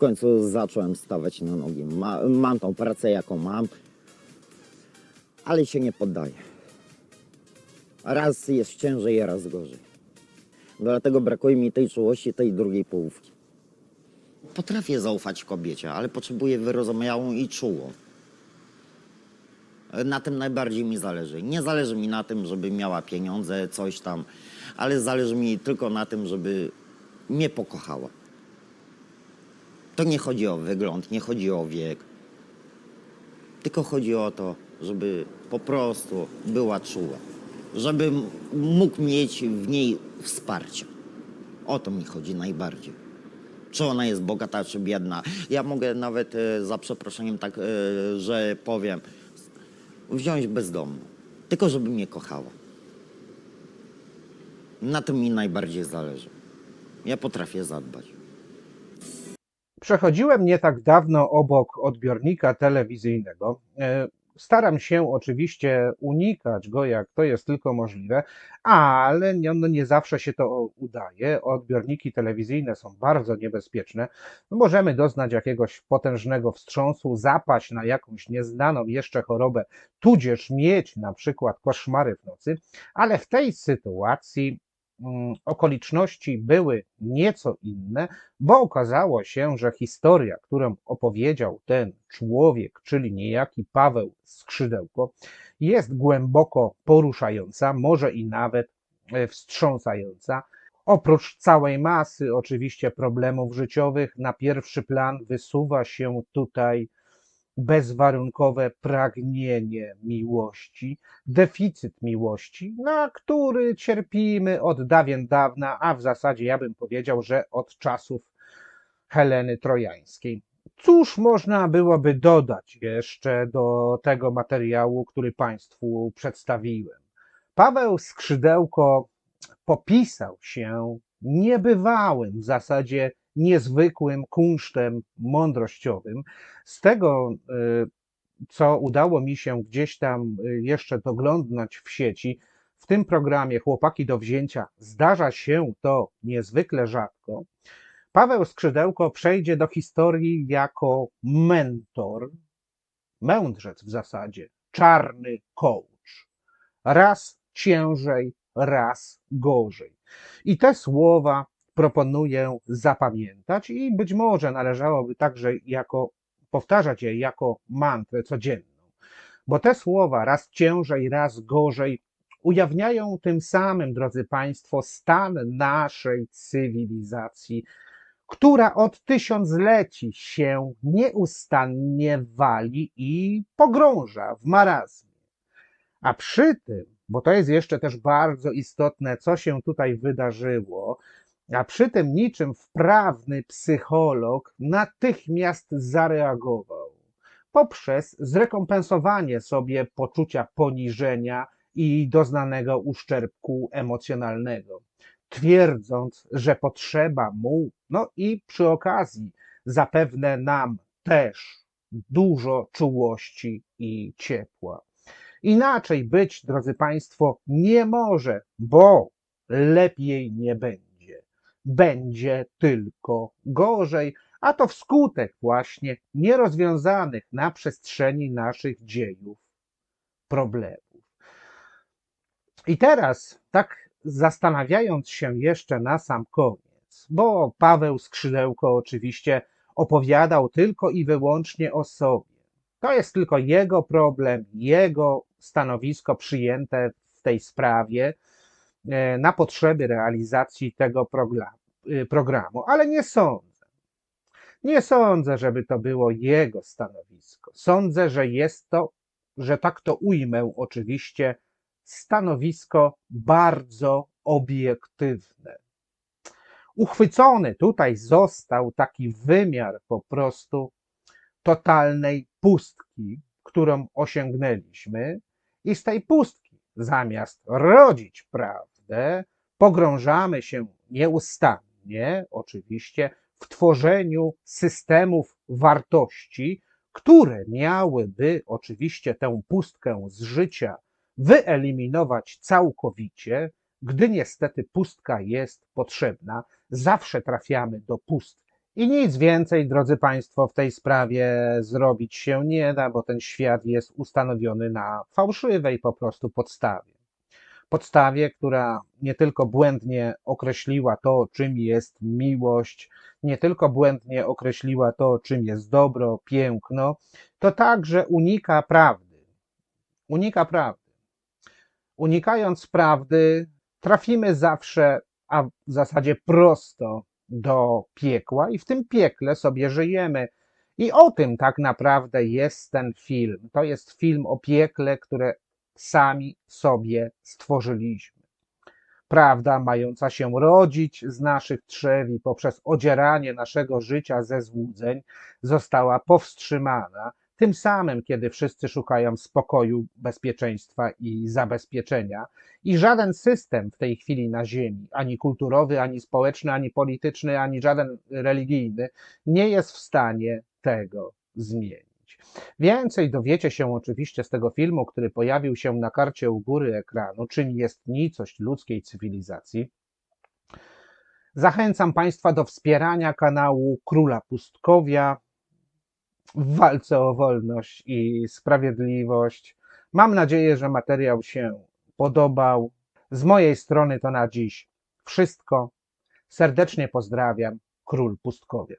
końcu zacząłem stawać na nogi. Ma, mam tą pracę, jaką mam, ale się nie poddaję. Raz jest ciężej, raz gorzej. Dlatego brakuje mi tej czułości, tej drugiej połówki. Potrafię zaufać kobiecie, ale potrzebuję wyrozumiałą i czułą. Na tym najbardziej mi zależy. Nie zależy mi na tym, żeby miała pieniądze, coś tam, ale zależy mi tylko na tym, żeby mnie pokochała. To nie chodzi o wygląd, nie chodzi o wiek. Tylko chodzi o to, żeby po prostu była czuła. Żebym mógł mieć w niej wsparcie. O to mi chodzi najbardziej. Czy ona jest bogata, czy biedna. Ja mogę nawet, e, za przeproszeniem, tak, e, że powiem, wziąć bezdomną. Tylko żeby mnie kochała. Na tym mi najbardziej zależy. Ja potrafię zadbać. Przechodziłem nie tak dawno obok odbiornika telewizyjnego. E, Staram się oczywiście unikać go, jak to jest tylko możliwe, ale nie, no nie zawsze się to udaje. Odbiorniki telewizyjne są bardzo niebezpieczne. Możemy doznać jakiegoś potężnego wstrząsu, zapaść na jakąś nieznaną jeszcze chorobę, tudzież mieć na przykład koszmary w nocy, ale w tej sytuacji okoliczności były nieco inne, bo okazało się, że historia, którą opowiedział ten człowiek, czyli niejaki Paweł Skrzydełko, jest głęboko poruszająca, może i nawet e, wstrząsająca. Oprócz całej masy oczywiście problemów życiowych, na pierwszy plan wysuwa się tutaj bezwarunkowe pragnienie miłości, deficyt miłości, na który cierpimy od dawien dawna, a w zasadzie ja bym powiedział, że od czasów Heleny Trojańskiej. Cóż można byłoby dodać jeszcze do tego materiału, który Państwu przedstawiłem? Paweł Skrzydełko popisał się niebywałym, w zasadzie niezwykłym kunsztem mądrościowym. Z tego, y, co udało mi się gdzieś tam y, jeszcze doglądnąć w sieci, w tym programie Chłopaki do wzięcia zdarza się to niezwykle rzadko. Paweł Skrzydełko przejdzie do historii jako mentor, mędrzec w zasadzie, czarny coach. Raz ciężej, raz gorzej. I te słowa proponuję zapamiętać i być może należałoby także jako powtarzać je jako mantrę codzienną. Bo te słowa raz ciężej, raz gorzej ujawniają tym samym, drodzy Państwo, stan naszej cywilizacji, która od tysiącleci się nieustannie wali i pogrąża w marazmie. A przy tym, bo to jest jeszcze też bardzo istotne, co się tutaj wydarzyło, a przy tym niczym wprawny psycholog natychmiast zareagował poprzez zrekompensowanie sobie poczucia poniżenia i doznanego uszczerbku emocjonalnego, twierdząc, że potrzeba mu, no i przy okazji zapewne nam też dużo czułości i ciepła. Inaczej być, drodzy Państwo, nie może, bo lepiej nie będzie będzie tylko gorzej, a to wskutek właśnie nierozwiązanych na przestrzeni naszych dziejów problemów. I teraz, tak zastanawiając się jeszcze na sam koniec, bo Paweł Skrzydełko oczywiście opowiadał tylko i wyłącznie o sobie. To jest tylko jego problem, jego stanowisko przyjęte w tej sprawie na potrzeby realizacji tego y, programu, ale nie sądzę. Nie sądzę, żeby to było jego stanowisko. Sądzę, że jest to, że tak to ujmę oczywiście, stanowisko bardzo obiektywne. Uchwycony tutaj został taki wymiar po prostu totalnej pustki, którą osiągnęliśmy, i z tej pustki, zamiast rodzić prawdę, pogrążamy się nieustannie, oczywiście, w tworzeniu systemów wartości, które miałyby oczywiście tę pustkę z życia wyeliminować całkowicie, gdy niestety pustka jest potrzebna, zawsze trafiamy do pustki. I nic więcej, drodzy Państwo, w tej sprawie zrobić się nie da, bo ten świat jest ustanowiony na fałszywej po prostu podstawie. Podstawie, która nie tylko błędnie określiła to, czym jest miłość, nie tylko błędnie określiła to, czym jest dobro, piękno, to także unika prawdy. Unika prawdy. Unikając prawdy, trafimy zawsze, a w zasadzie prosto do piekła i w tym piekle sobie żyjemy. I o tym tak naprawdę jest ten film. To jest film o piekle, które sami sobie stworzyliśmy. Prawda mająca się rodzić z naszych trzewi poprzez odzieranie naszego życia ze złudzeń została powstrzymana. Tym samym, kiedy wszyscy szukają spokoju, bezpieczeństwa i zabezpieczenia, i żaden system w tej chwili na Ziemi, ani kulturowy, ani społeczny, ani polityczny, ani żaden religijny, nie jest w stanie tego zmienić. Więcej dowiecie się oczywiście z tego filmu, który pojawił się na karcie u góry ekranu, czym jest nicość ludzkiej cywilizacji. Zachęcam Państwa do wspierania kanału Króla Pustkowia w walce o wolność i sprawiedliwość. Mam nadzieję, że materiał się podobał. Z mojej strony to na dziś wszystko. Serdecznie pozdrawiam, Król Pustkowia.